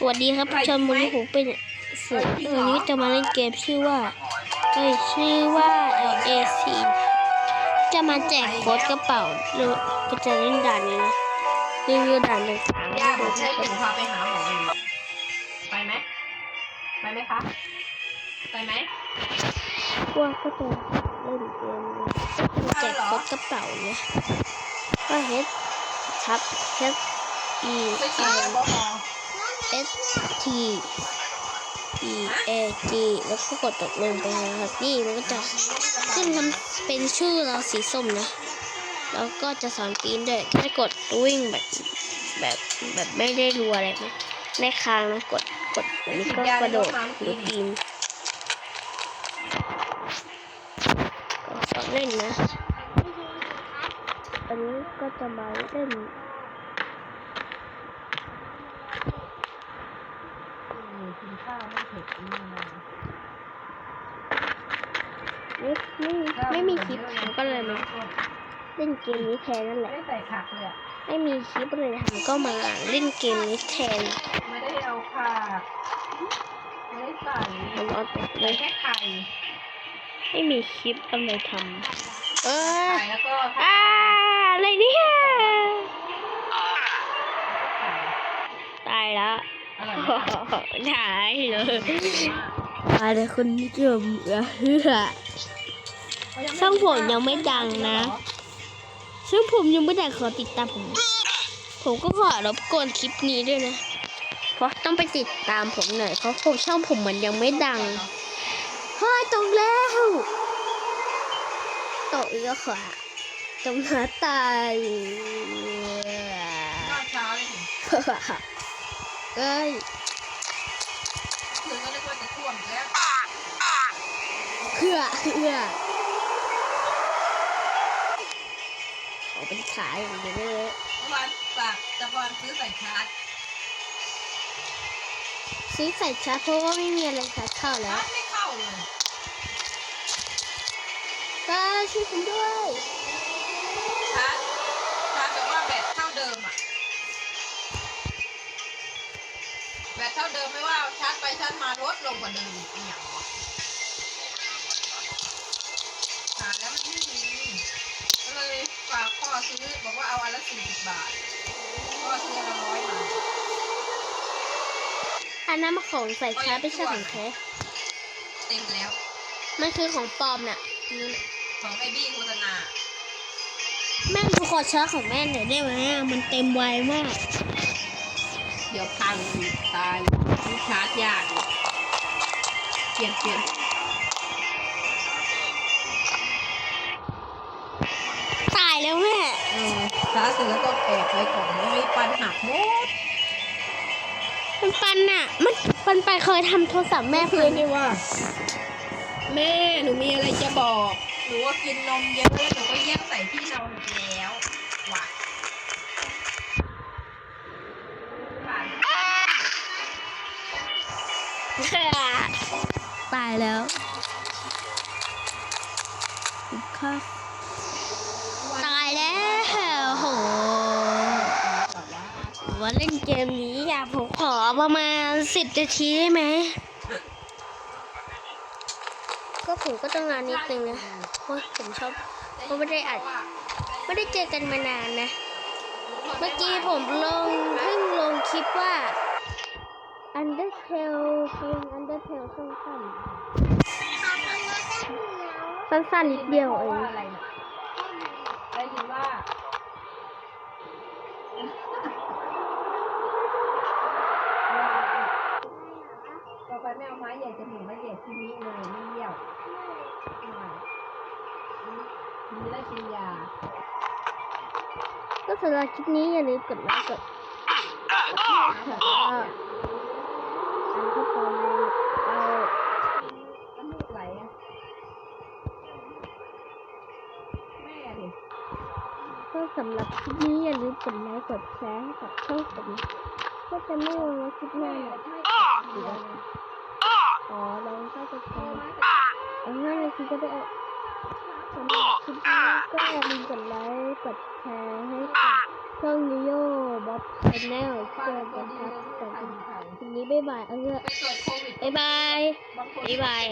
สวัสดีครับผู้ชมวันนี้ผมเป็นสื่อวันนี้จะมาเล่นเกมชื่อว่าเอ้ยชื่อว่า LAC จะมาแจกโค้ดกระเป๋าหรือก็จะเล่นด่านนี้นะรีวิวด่านหนึ่งย่าบอกให้ผมพาไปหาหมออยู่ไปไหมไปไหมคะไปไหมกว่าก็จะเล่นเกมนี้ก็จะมาแจกโค้ดกระเป๋าเนี่ยก็เฮดทับ H E ไปฉีด I แอลกอฮอล์ S T E A G แล้วก็กดตกลงไปนะครับนี่มันก็จะขึ้นทำเป็นชื่อเราสีส้มนะ แล้วก็จะสอนปีนด้วยแค่กดวิ่งแบบแบบแบบไม่ได้รัวอะไรนะในค้างนะกดกดอันนี้ก็กระโดดหรือปีนก็สอนเล่นนะ อันนี้ก็จะมาเล่น กินข้าวไม่เผ็ดนี่นะไม่ไม่ไม่มีคลิปผมก็เลยมาเล่นเกมนี้แทนนั่นแหไม่ละได้ใส่ผักเลยอะไม่มีคลิปเลยผมก็มาเล่นเกมนี้แทนไม่ได้เอาผักไม่ได้ใส่ผมเอาแต่เลใส่ยแค่ไข่ไม่มีคลิปอะไรทำเออไข่แล้วก็อ่าอะไรเนี่ย ไข่ ตายแล้ว อร่อย โอ้ ไหมโหหายเลยตายเลยคุณผู้ชมเออเฮือช่องผมยังไม่ดังนะ ซึ่งผมยังไม่ได้ขอติดตามผม ผมก็ขอรบกวนคลิปนี้ด้วยนะ เพราะต้องไปติดตามผมหน่อย เพราะผมช่องผมมันยังไม่ดัง เฮ้ยตกแล้วตกอีกแล้วค่ะจมหาตายข้าวเช้าเลยถึงเอ้ย คืนก็นึกว่าจะท่วมอีกแล้ว เพื่อเพื่อขอเป็นขายอย่างเดียวเลยเมื่อวานฝากจะบอลซื้อใส่ชาร์จซื้อใส่ชาร์จเพราะว่าไม่มีอะไรชาร์จเข้าแล้ชาวร์จไม่เข้าเลยก็ช่วยผมด้วยชาร์จชาร์จแบบว่าแบตเท่าเดิมอะแบตเท่าเดิมไม่ว่าชาร์จไปชาร์จมาลดลงกว่าเดิมอีก ซื้อบอกว่าเอาอันละสี่สิบบาทพ่อซื้ออันละร้อยมาอันนั้นมันของใส่ชาร์จไม่ใช่ของแท้เต็มแล้ว มันคือของปลอมน่ะนี่น่ะของไอบี้โฆษณาแม่หนูขอชาร์จของแม่หน่อยได้ไหมอะมันเต็มไวมาก เดี๋ยวพังตายชาร์จยาก เปลี่ยนเปลี่ยน เสร็จแล้วก็แอบไว้ก่อนไม่ให้ปันหักหมดมันปันน่ะ มันปันไปเคยทำโทรศัพท์แม่แม่เพื่เพื่ออนนนี่ว่า แม่หนูมีอะไรจะบอกหนูว่ากินนมเยอะแล้วหนูก็แยกใส่ที่นอนแล้วว่ะผ่านตายแล้วค่ะตายแล้วโห แบบว่า ว่าเล่นเกมนี้อยากผมขอประมาณสิบนาทีได้ไหม ก็ผมก็ต้องงานนิดนึงนะเพราะผมชอบก็ไม่ได้อัดไม่ได้เจอกันมานานนะ เมื่อกี้ผมลงเพิ่งลงคลิปว่า Undertale เพลง Undertale สั้นๆสั้นๆนิดเดียวเอง ว่าอะ ไรนะได้ยินว่าต่อไปไม่เอาไม้ใหญ่จะหนูไม้ใหญ่ที่นี้เลยไม่เยี่ยวมีได้กินยา ก็สำหรับคลิปนี้อย่าลืมกดไลค์กดแล้วก็อันที่พอในเอาน้ำมูกไหลอะแม่ดิก็สำหรับคลิปนี้อย่าลืมกดไลค์กดแชร์ให้กับช่องผมก็จะไม่ลงในคลิปหน้านะ เดี๋ยว อ๋อเราก็จะทำเอาง่ายเลย คุณก็ได้เอาสำหรับคลิปนี้ก็อย่าลืมกดไลค์กดแชร์ให้กับช่องยูโย่บ๊อบชาแนลเจอกันครับสวัสดีคลิปนี้บ๊ายบาย เออไปตรวจโควิดบ๊ายบายบ๊ายบาย